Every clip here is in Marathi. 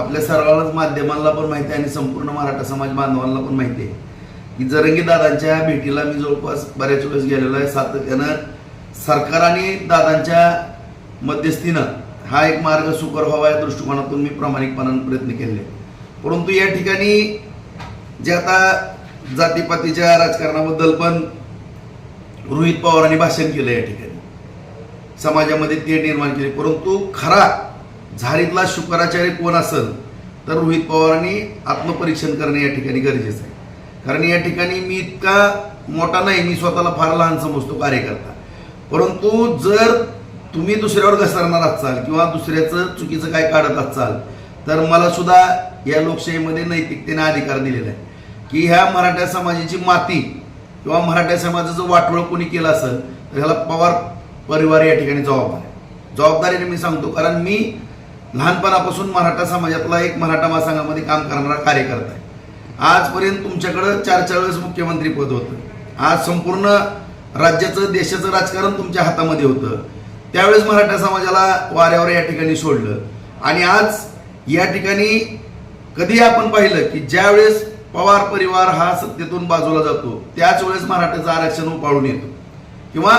आपल्या सर्वांनाच माध्यमांना पण माहिती आहे आणि संपूर्ण मराठा समाज बांधवांना पण माहिती आहे. की जरंगी दादांच्या भेटीला मी जवळपास बऱ्याच वेळेस गेलेलो आहे. सातत्यानं सरकार आणि दादांच्या मध्यस्थीनं हा एक मार्ग सुकर व्हावा या दृष्टिकोनातून मी प्रामाणिकपणाने प्रयत्न केले. परंतु या ठिकाणी जे आता जातीपातीच्या राजकारणाबद्दल पण रोहित पवारांनी भाषण केलं या ठिकाणी. समाजामध्ये ते निर्माण केले. परंतु खरा झारीतला शुक्राचार्य कोण असेल तर रोहित पवारांनी आत्मपरीक्षण करणे या ठिकाणी गरजेचं आहे. कारण या ठिकाणी मी इतका मोठा नाही मी स्वतःला फार लहान समजतो कार्यकर्ता. परंतु जर तुम्ही दुसऱ्यावर घसरणार असाल किंवा दुसऱ्याचं चुकीचं काय काढत असाल तर मला सुद्धा या लोकशाहीमध्ये नैतिकतेने अधिकार दिलेला आहे. की ह्या मराठा समाजाची माती किंवा मराठा समाजाचं वाटोळं कोणी केलं असेल तर ह्याला पवार परिवार या ठिकाणी जबाबदार आहे. जबाबदारीने मी सांगतो कारण मी लहानपणापासून मराठा समाजातला एक मराठा महासंघामध्ये काम करणारा कार्यकर्ता आहे. आजपर्यंत तुमच्याकडं चार चार वेळेस मुख्यमंत्री पद होतं. आज संपूर्ण राज्याचं देशाचं राजकारण तुमच्या हातामध्ये होतं. त्यावेळेस मराठा समाजाला वाऱ्यावर या ठिकाणी सोडलं. आणि आज या ठिकाणी कधी आपण पाहिलं की ज्यावेळेस पवार परिवार हा सत्तेतून बाजूला जातो त्याच वेळेस मराठाचं आरक्षण उपाळून येतो. किंवा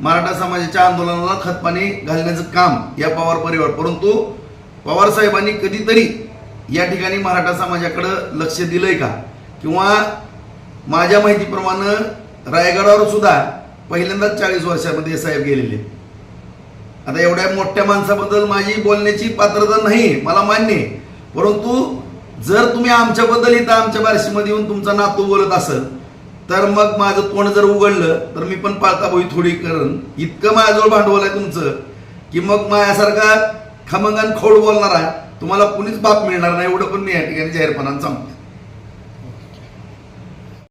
मराठा समाजाच्या आंदोलनाला खतपाणी घालण्याचं काम या पवार परिवार परंतु पवार साहेबांनी कधीतरी या ठिकाणी मराठा समाजाकडं लक्ष दिलंय का? किंवा माझ्या माहितीप्रमाणे रायगडावर सुद्धा पहिल्यांदाच चाळीस वर्षामध्ये साहेब गेलेले. आता एवढ्या मोठ्या माणसाबद्दल माझी बोलण्याची पात्रता नाही मला मान्य आहे. परंतु जर तुम्ही आमच्याबद्दल इथं आमच्या बार्शीमध्ये येऊन तुमचा नातू बोलत असेल तर मग माझं तोंड जर उघडलं तर मी पण पाळता बोई थोडी करण इतकं माझ्याजवळ भांडवल आहे तुमचं की मग माझ्यासारखा खमंगान खोड बोलणार आहे. तुम्हाला कुणीच बाप मिळणार नाही एवढं पण मी या ठिकाणी जाहीरपणानं सांगतो